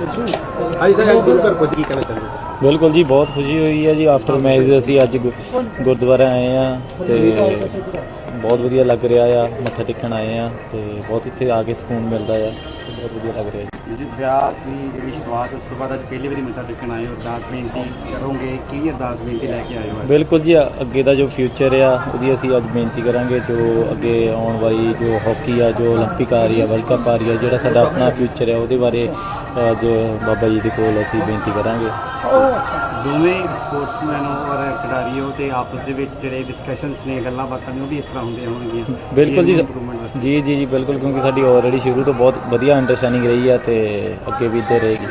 ਹਾਂਜੀ ਸਰ ਅੱਜ ਗੁਰੂ ਘਰ ਪਹੁੰਚ ਕੀ ਕਹਿਣਾ ਚਾਹੁੰਦੇ ਹੋ? ਬਿਲਕੁਲ ਜੀ, ਬਹੁਤ ਖੁਸ਼ੀ ਹੋਈ ਹੈ ਜੀ ਆਫਟਰ ਮੈਰਿਜ ਅਸੀਂ ਅੱਜ ਗੁ- ਗੁਰਦੁਆਰਾ ਆਏ ਆ ਤੇ ਬਹੁਤ ਵਧੀਆ ਲੱਗ ਰਿਹਾ ਆ, ਮੱਥਾ ਟੇਕਣ ਆਏ ਆ ਤੇ ਬਹੁਤ ਇੱਥੇ ਆ ਕੇ ਸਕੂਨ ਮਿਲਦਾ ਆ ਬਹੁਤ ਵਧੀਆ ਲੱਗ ਰਿਹਾ ਜੀ ਜੀ ਵਿਆਹ ਦੀ ਜਿਹੜੀ ਸ਼ੁਰੂਆਤ ਉਸ ਤੋਂ ਬਾਅਦ ਅੱਜ ਪਹਿਲੀ ਵਾਰੀ ਮੱਥਾ ਟੇਕਣ ਆਏ ਹੋ ਅਰਦਾਸ ਬੇਨਤੀ ਕਰੋਗੇ ਕੀ ਅਰਦਾਸ ਬੇਨਤੀ ਲੈ ਕੇ ਆਏ ਹੋ ਅੱਜ? ਬਿਲਕੁਲ ਜੀ ਅੱਗੇ ਦਾ ਜੋ ਫਿਊਚਰ ਆ ਉਹਦੀ ਅਸੀਂ ਅੱਜ ਬੇਨਤੀ ਕਰਾਂਗੇ ਜੋ ਅੱਗੇ ਆਉਣ ਵਾਲੀ ਜੋ ਹਾਕੀ ਆ ਜੋ 올림픽 ਆ ਰਹੀ ਆ ਵਰਲਡ ਕੱਪ ਆ ਰਹੀ ਆ ਜਿਹੜਾ ਸਾਡਾ ਆਪਣਾ ਫਿਊਚਰ ਆ ਉਹਦੇ ਬਾਰੇ ਅੱਜ ਬਾਬਾ ਜੀ ਦੇ ਕੋਲ ਅਸੀਂ ਬੇਨਤੀ ਕਰਾਂਗੇ ਦੋਵੇਂ ਸਪੋਰਟਸਮੈਨ ਹੋ ਔਰ ਖਿਡਾਰੀ ਹੋ ਤੇ ਆਪਸ ਦੇ ਵਿੱਚ ਜਿਹੜੇ ਡਿਸਕਸ਼ਨਸ ਨੇ ਗੱਲਾਂ ਬਾਤਾਂ ਨੇ ਉਹ ਵੀ ਇਸ ਤਰ੍ਹਾਂ ਹੁੰਦੀਆਂ ਹੋਣਗੀਆਂ ਬਿਲਕੁਲ ਜੀ ਇੰਪਰੂਵਮੈਂਟ ਵਾਸਤੇ ਜੀ ਜੀ ਜੀ ਬਿਲਕੁਲ ਕਿਉਂਕਿ ਸਾਡੀ ਆਲਰੇਡੀ ਸ਼ੁਰੂ ਤੋਂ ਬਹੁਤ ਵਧੀਆ ਅੰਡਰਸਟੈਂਡਿੰਗ ਰਹੀ ਆ ਤੇ ਅੱਗੇ ਵੀ ਇੱਦਾਂ ਰਹੇਗੀ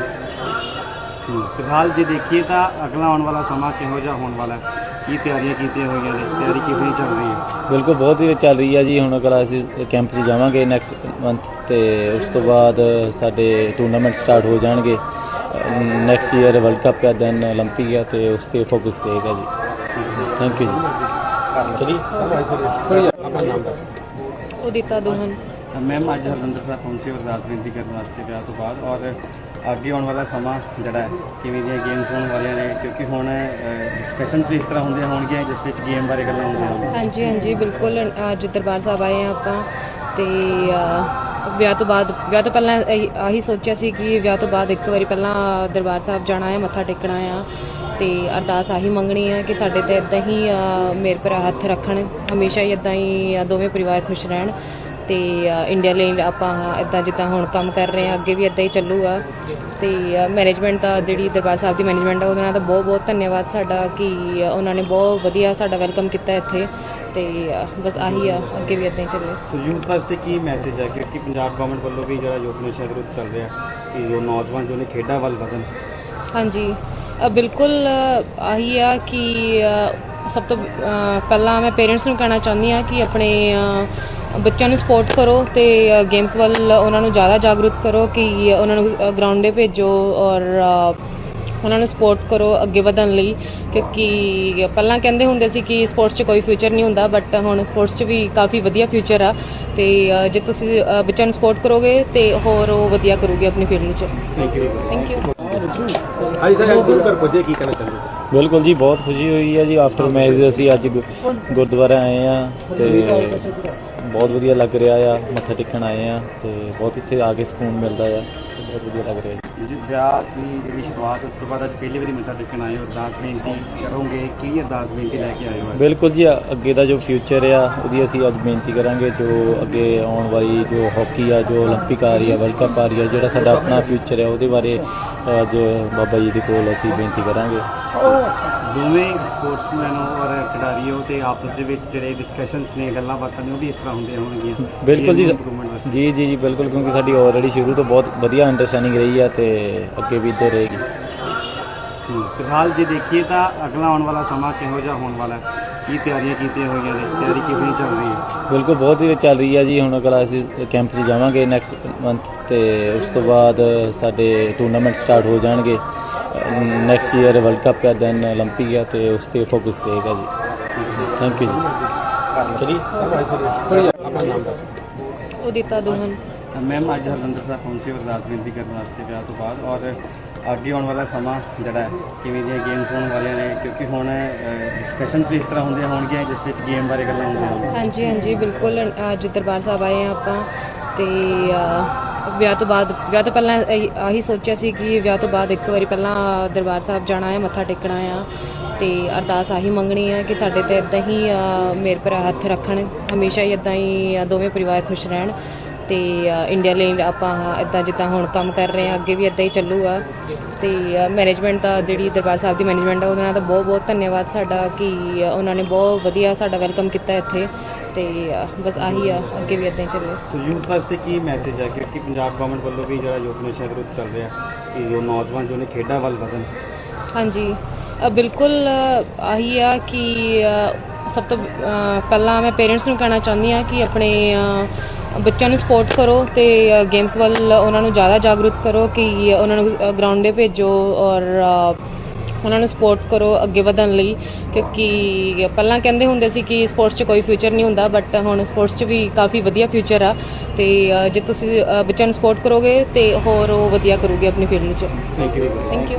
ਹੂੰ। ਫਿਲਹਾਲ ਜੇ ਦੇਖੀਏ ਤਾਂ ਅਗਲਾ ਆਉਣ ਵਾਲਾ ਸਮਾਂ ਕਿਹੋ ਜਿਹਾ ਹੋਣ ਵਾਲਾ ਹੈ ਕੀ ਤਿਆਰੀਆਂ ਕੀਤੀਆਂ ਹੋਈਆਂ ਨੇ ਤਿਆਰੀ ਕਿਵੇਂ ਜਿਹੀ ਚੱਲ ਰਹੀ ਹੈ ਬਿਲਕੁਲ ਬਹੁਤ ਹੀ ਚੱਲ ਰਹੀ ਆ ਜੀ ਹੁਣ ਅਗਲਾ ਅਸੀਂ ਕੈਂਪ 'ਚ ਜਾਵਾਂਗੇ ਨੈਕਸਟ ਮੰਥ ਤੇ ਉਸ ਤੋਂ ਬਾਅਦ ਸਾਡੇ ਟੂਰਨਾਮੈਂਟ ਸਟਾਰਟ ਹੋ ਜਾਣਗੇ ਨੈਕਸਟ ਈਅਰ ਵਰਲਡ ਕੱਪ ਹੈ ਦੈਨ 올림픽 ਹੈ ਤੇ ਉਸ ਤੇ ਫੋਕਸ ਰਹੇਗਾ ਜੀ ਥੈਂਕ ਯੂ ਜੀ ਚਲੀ ਆਪਣਾ ਨਾਮ ਦੱਸੋ ਉਦਿਤਾ ਦੋਹਨ ਮੈਮ ਅੱਜ ਹਰਮੰਦਰ ਸਾਹਿਬ ਪਹੁੰਚੇ ਅਰਦਾਸ ਬੇਨਤੀ ਕਰਨ ਵਾਸਤੇ ਵਿਆਹ ਤੋਂ ਬਾਅਦ ਔਰ ਅੱਗੇ ਆਉਣ ਵਾਲਾ ਸਮਾਂ ਜਿਹੜਾ ਹੈ, ਕਿਵੇਂ ਦੀਆਂ ਗੇਮਸ ਹੋਣ ਵਾਲੀਆਂ ਨੇ, ਕਿਉਂਕਿ ਹੁਣ ਡਿਸਕਸ਼ਨਸ ਇਸ ਤਰ੍ਹਾਂ ਹੁੰਦੀਆਂ ਹੋਣਗੀਆਂ, ਜਿਸ ਵਿੱਚ ਗੇਮ ਬਾਰੇ ਗੱਲਾਂ ਹੁੰਦੀਆਂ ਹਾਂਜੀ ਹਾਂਜੀ, ਬਿਲਕੁਲ, ਅੱਜ ਦਰਬਾਰ ਸਾਹਿਬ ਆਏ ਆ ਆਪਾਂ ਤੇ ਵਿਆਹ ਤੋਂ ਬਾਅਦ, ਵਿਆਹ ਤੋਂ ਪਹਿਲਾਂ ਇਹੀ- ਆਹੀ ਸੋਚਿਆ ਸੀ ਕਿ ਵਿਆਹ ਤੋਂ ਬਾਅਦ ਇੱਕ ਵਾਰੀ ਪਹਿਲਾਂ ਦਰਬਾਰ ਸਾਹਿਬ ਜਾਣਾ ਹੈ, ਮੱਥਾ ਟੇਕਣਾ ਆ ਤੇ ਅਰਦਾਸ ਆਹੀ ਮੰਗਣੀ ਆ ਕਿ ਸਾਡੇ ਤੇ ਇਦਾਂ ਹੀ ਮੇਰੇ ਮੇਰ ਪਰ ਹੱਥ ਰੱਖਣ, ਹਮੇਸ਼ਾ ਹੀ ਇਦਾਂ ਹੀ ਦੋਵੇਂ ਪਰਿਵਾਰ ਖੁਸ਼ ਰਹਿਣ। ਤੇ ਇੰਡੀਆ ਲਈ ਆਪਾਂ ਇਦਾਂ ਜਿੱਦਾਂ ਹੁਣ ਕੰਮ ਕਰ ਰਹੇ ਆ ਅੱਗੇ ਵੀ ਇਦਾਂ ਹੀ ਚੱਲੂਗਾ। ਤੇ ਮੈਨੇਜਮੈਂਟ ਦਾ ਜਿਹੜੀ ਦਰਬਾਰ ਸਾਹਿਬ ਦੀ ਮੈਨੇਜਮੈਂਟ ਆ ਉਹਨਾਂ ਦਾ ਬਹੁਤ ਬਹੁਤ ਧੰਨਵਾਦ ਸਾਡਾ ਕਿ ਉਹਨਾਂ ਨੇ ਬਹੁਤ ਵਧੀਆ ਸਾਡਾ ਵੈਲਕਮ ਕੀਤਾ ਇੱਥੇ। ਤੇ ਬਸ ਆਹੀ ਆ ਅੱਗੇ ਵੀ ਇਦਾਂ ਹੀ ਚੱਲੇ। ਸੋ ਯੂਥ ਵਾਸਤੇ ਕੀ ਮੈਸੇਜ ਹੈ ਕਿਉਂਕਿ ਪੰਜਾਬ ਗਵਰਨਮੈਂਟ ਵੱਲੋਂ ਵੀ ਜਿਹੜਾ ਯੁੱਧ ਨਸ਼ਾ ਵਿਰੁੱਧ ਚੱਲ ਰਿਹਾ ਕਿ ਜੋ ਨੌਜਵਾਨ ਜੋ ਨੇ ਖੇਡਾਂ ਵੱਲ ਵਧਣ। ਹਾਂਜੀ। ਬਿਲਕੁਲ ਆਹੀ ਆ ਕਿ ਸਭ ਤੋਂ ਪਹਿਲਾਂ ਮੈਂ ਪੇਰੈਂਟਸ ਨੂੰ ਕਹਿਣਾ ਚਾਹੁੰਦੀ ਆ ਕਿ ਆਪਣੇ ਬੱਚਿਆਂ ਨੂੰ ਸਪੋਰਟ ਕਰੋ ਤੇ ਗੇਮਸ ਵੱਲ ਉਹਨਾਂ ਨੂੰ ਜ਼ਿਆਦਾ ਜਾਗਰੂਕ ਕਰੋ ਕਿ ਉਹਨਾਂ ਨੂੰ ਗਰਾਊਂਡੇ ਭੇਜੋ ਔਰ ਉਹਨਾਂ ਨੂੰ ਸਪੋਰਟ ਕਰੋ ਅੱਗੇ ਵਧਣ ਲਈ ਕਿਉਂਕਿ ਪਹਿਲਾਂ ਕਹਿੰਦੇ ਹੁੰਦੇ ਸੀ ਕਿ ਸਪੋਰਟਸ 'ਚ ਕੋਈ ਫਿਊਚਰ ਨਹੀਂ ਹੁੰਦਾ ਬਟ ਹੁਣ ਸਪੋਰਟਸ 'ਚ ਵੀ ਕਾਫੀ ਵਧੀਆ ਫਿਊਚਰ ਆ ਤੇ ਜੇ ਤੁਸੀਂ ਬੱਚਿਆਂ ਨੂੰ ਸਪੋਰਟ ਕਰੋਗੇ ਤੇ ਹੋਰ ਉਹ ਵਧੀਆ ਕਰੂਗੇ ਆਪਣੀ ਫੀਲਡ 'ਚ। ਥੈਂਕ ਯੂ ਥੈਂਕ ਯੂ ਹਾਂਜੀ ਸਰ ਅੱਜ ਗੁਰੂ ਘਰ ਪਹੁੰਚੇ ਕੀ ਕਹਿਣਾ ਚਾਹੁੰਦੇ ਹੋ? ਬਿਲਕੁਲ ਜੀ ਬਹੁਤ ਖੁਸ਼ੀ ਹੋਈ ਹੈ ਜੀ। ਆਫਟਰ ਮੈਰਿਜ ਅਸੀਂ ਅੱਜ ਗੁਰਦੁਆਰਾ ਆਏ ਆ ਤੇ ਬਹੁਤ ਵਧੀਆ ਲੱਗ ਰਿਹਾ ਆ, ਮੱਥਾ ਟੇਕਣ ਆਏ ਆ ਤੇ ਬਹੁਤ ਇੱਥੇ ਆ ਕੇ ਸਕੂਨ ਮਿਲਦਾ ਆ ਬਹੁਤ ਵਧੀਆ ਲੱਗ ਰਿਹਾ ਜੀ ਜੀ ਵਿਆਹ ਦੀ ਜਿਹੜੀ ਸ਼ੁਰੂਆਤ ਉਸ ਤੋਂ ਬਾਅਦ ਅੱਜ ਪਹਿਲੀ ਵਾਰੀ ਮੱਥਾ ਟੇਕਣ ਆਏ ਹੋ ਅਰਦਾਸ ਬੇਨਤੀ ਕਰੋਗੇ ਕੀ ਅਰਦਾਸ ਬੇਨਤੀ ਲੈ ਕੇ ਆਏ ਹੋ ਅੱਜ? ਬਿਲਕੁਲ ਜੀ ਅੱਗੇ ਦਾ ਜੋ ਫਿਊਚਰ ਆ ਉਹਦੀ ਅਸੀਂ ਅੱਜ ਬੇਨਤੀ ਕਰਾਂਗੇ ਜੋ ਅੱਗੇ ਆਉਣ ਵਾਲੀ ਜੋ ਹਾਕੀ ਆ ਜੋ 올림픽 ਆ ਰਹੀ ਆ ਵਰਲਡ ਕੱਪ ਆ ਰਹੀ ਆ ਜਿਹੜਾ ਸਾਡਾ ਆਪਣਾ ਫਿਊਚਰ ਆ ਉਹਦੇ ਬਾਰੇ ਅੱਜ ਬਾਬਾ ਜੀ ਦੇ ਕੋਲ ਅਸੀਂ ਬੇਨਤੀ ਕਰਾਂਗੇ ਦੋਵੇਂ ਸਪੋਰਟਸਮੈਨ ਹੋ ਔਰ ਖਿਡਾਰੀ ਹੋ ਤੇ ਆਪਸ ਦੇ ਵਿੱਚ ਜਿਹੜੇ ਡਿਸਕਸ਼ਨਸ ਨੇ ਗੱਲਾਂ ਬਾਤਾਂ ਨੇ ਉਹ ਵੀ ਇਸ ਤਰ੍ਹਾਂ ਹੁੰਦੀਆਂ ਹੋਣਗੀਆਂ ਬਿਲਕੁਲ ਜੀ ਇੰਪਰੂਵਮੈਂਟ ਵਾਸਤੇ ਜੀ ਜੀ ਜੀ ਬਿਲਕੁਲ ਕਿਉਂਕਿ ਸਾਡੀ ਆਲਰੇਡੀ ਸ਼ੁਰੂ ਤੋਂ ਬਹੁਤ ਵਧੀਆ ਅੰਡਰਸਟੈਂਡਿੰਗ ਰਹੀ ਆ ਤੇ ਅੱਗੇ ਵੀ ਇੱਦਾਂ ਰਹੇਗੀ ਹੂੰ। ਫਿਲਹਾਲ ਜੇ ਦੇਖੀਏ ਤਾਂ ਅਗਲਾ ਆਉਣ ਵਾਲਾ ਸਮਾਂ ਕਿਹੋ ਜਿਹਾ ਹੋਣ ਵਾਲਾ ਹੈ ਕੀ ਤਿਆਰੀਆਂ ਕੀਤੀਆਂ ਹੋਈਆਂ ਨੇ ਤਿਆਰੀ ਕਿਵੇਂ ਜਿਹੀ ਚੱਲ ਰਹੀ ਹੈ ਬਿਲਕੁਲ ਬਹੁਤ ਹੀ ਚੱਲ ਰਹੀ ਆ ਜੀ ਹੁਣ ਅਗਲਾ ਅਸੀਂ ਕੈਂਪ 'ਚ ਜਾਵਾਂਗੇ ਨੈਕਸਟ ਮੰਥ ਤੇ ਉਸ ਤੋਂ ਬਾਅਦ ਸਾਡੇ ਟੂਰਨਾਮੈਂਟ ਸਟਾਰਟ ਹੋ ਜਾਣਗੇ ਨੈਕਸਟ ਈਅਰ ਵਰਲਡ ਕੱਪ ਹੈ ਦੈਨ 올림픽 ਹੈ ਤੇ ਉਸ ਤੇ ਫੋਕਸ ਰਹੇਗਾ ਜੀ ਥੈਂਕ ਯੂ ਜੀ ਚਲੀ ਆਪਣਾ ਨਾਮ ਦੱਸੋ ਉਦਿਤਾ ਦੋਹਨ ਮੈਮ ਅੱਜ ਹਰਮੰਦਰ ਸਾਹਿਬ ਪਹੁੰਚੇ ਅਰਦਾਸ ਬੇਨਤੀ ਕਰਨ ਵਾਸਤੇ ਵਿਆਹ ਤੋਂ ਬਾਅਦ ਔਰ ਅੱਗੇ ਆਉਣ ਵਾਲਾ ਸਮਾਂ ਜਿਹੜਾ ਹੈ ਕਿਵੇਂ ਦੀਆਂ ਗੇਮਸ ਹੋਣ ਵਾਲੀਆਂ ਨੇ ਕਿਉਂਕਿ ਹੁਣ ਡਿਸਕਸ਼ਨਸ ਵੀ ਇਸ ਤਰ੍ਹਾਂ ਹੁੰਦੀਆਂ ਹੋਣਗੀਆਂ ਜਿਸ ਵਿੱਚ ਗੇਮ ਬਾਰੇ ਗੱਲਾਂ ਹੁੰਦੀਆਂ ਹਾਂਜੀ ਹਾਂਜੀ ਬਿਲਕੁਲ ਅੱਜ ਦਰਬਾਰ ਸਾਹਿਬ ਆਏ ਆ ਆਪਾਂ ਤੇ ਵਿਆਹ ਤੋਂ ਬਾਅਦ ਵਿਆਹ ਤੋਂ ਪਹਿਲਾਂ ਆਹੀ ਸੋਚਿਆ ਸੀ ਕਿ ਵਿਆਹ ਤੋਂ ਬਾਅਦ ਇੱਕ ਵਾਰੀ ਪਹਿਲਾਂ ਦਰਬਾਰ ਸਾਹਿਬ ਜਾਣਾ ਹੈ ਮੱਥਾ ਟੇਕਣਾ ਆ ਤੇ ਅਰਦਾਸ ਆਹੀ ਮੰਗਣੀ ਹੈ ਕਿ ਸਾਡੇ ਤੇ ਇਦਾਂ ਹੀ ਅ, ਮੇਰ ਪਰ ਹੱਥ ਰੱਖਣ ਹਮੇਸ਼ਾ ਹੀ ਇਦਾਂ ਹੀ ਦੋਵੇਂ ਪਰਿਵਾਰ ਖੁਸ਼ ਰਹਿਣ। ਤੇ ਇੰਡੀਆ ਲਈ ਆਪਾਂ ਇਦਾਂ ਜਿੱਦਾਂ ਹੁਣ ਕੰਮ ਕਰ ਰਹੇ ਆ ਅੱਗੇ ਵੀ ਇਦਾਂ ਹੀ ਚੱਲੂਗਾ। ਤੇ ਮੈਨੇਜਮੈਂਟ ਦਾ ਜਿਹੜੀ ਦਰਬਾਰ ਸਾਹਿਬ ਦੀ ਮੈਨੇਜਮੈਂਟ ਆ ਉਹਨਾਂ ਦਾ ਬਹੁਤ ਬਹੁਤ ਧੰਨਵਾਦ ਸਾਡਾ ਕਿ ਉਹਨਾਂ ਨੇ ਬਹੁਤ ਵਧੀਆ ਸਾਡਾ ਵੈਲਕਮ ਕੀਤਾ ਇੱਥੇ। ਤੇ ਬਸ ਆਹੀ ਆ ਅੱਗੇ ਵੀ ਇਦਾਂ ਹੀ ਚੱਲੇ। ਸੋ ਯੂਥ ਵਾਸਤੇ ਕੀ ਮੈਸੇਜ ਹੈ ਕਿਉਂਕਿ ਪੰਜਾਬ ਗਵਰਨਮੈਂਟ ਵੱਲੋਂ ਵੀ ਜਿਹੜਾ ਯੁੱਧ ਨਸ਼ਾ ਵਿਰੁੱਧ ਚੱਲ ਰਿਹਾ ਕਿ ਜੋ ਨੌਜਵਾਨ ਜੋ ਨੇ ਖੇਡਾਂ ਵੱਲ ਵਧਣ। ਹਾਂਜੀ। ਬਿਲਕੁਲ ਆਹੀ ਆ ਕਿ ਸਭ ਤੋਂ ਪਹਿਲਾਂ ਮੈਂ ਪੇਰੈਂਟਸ ਨੂੰ ਕਹਿਣਾ ਚਾਹੁੰਦੀ ਆ ਕਿ ਆਪਣੇ ਬੱਚਿਆਂ ਨੂੰ ਸਪੋਰਟ ਕਰੋ ਤੇ ਗੇਮਸ ਵੱਲ ਉਹਨਾਂ ਨੂੰ ਜ਼ਿਆਦਾ ਜਾਗਰੂਕ ਕਰੋ ਕਿ ਉਹਨਾਂ ਨੂੰ ਗਰਾਊਂਡੇ ਭੇਜੋ ਔਰ ਉਹਨਾਂ ਨੂੰ ਸਪੋਰਟ ਕਰੋ ਅੱਗੇ ਵਧਣ ਲਈ। ਕਿਉਂਕਿ ਪਹਿਲਾਂ ਕਹਿੰਦੇ ਹੁੰਦੇ ਸੀ ਕਿ ਸਪੋਰਟਸ 'ਚ ਕੋਈ ਫਿਊਚਰ ਨਹੀਂ ਹੁੰਦਾ ਬਟ ਹੁਣ ਸਪੋਰਟਸ 'ਚ ਵੀ ਕਾਫੀ ਵਧੀਆ ਫਿਊਚਰ ਆ ਤੇ ਜੇ ਤੁਸੀਂ ਬੱਚਿਆਂ ਨੂੰ ਸਪੋਰਟ ਕਰੋਗੇ ਤੇ ਹੋਰ ਉਹ ਵਧੀਆ ਕਰੂਗੇ ਆਪਣੀ ਫੀਲਡ 'ਚ। Thank you thank you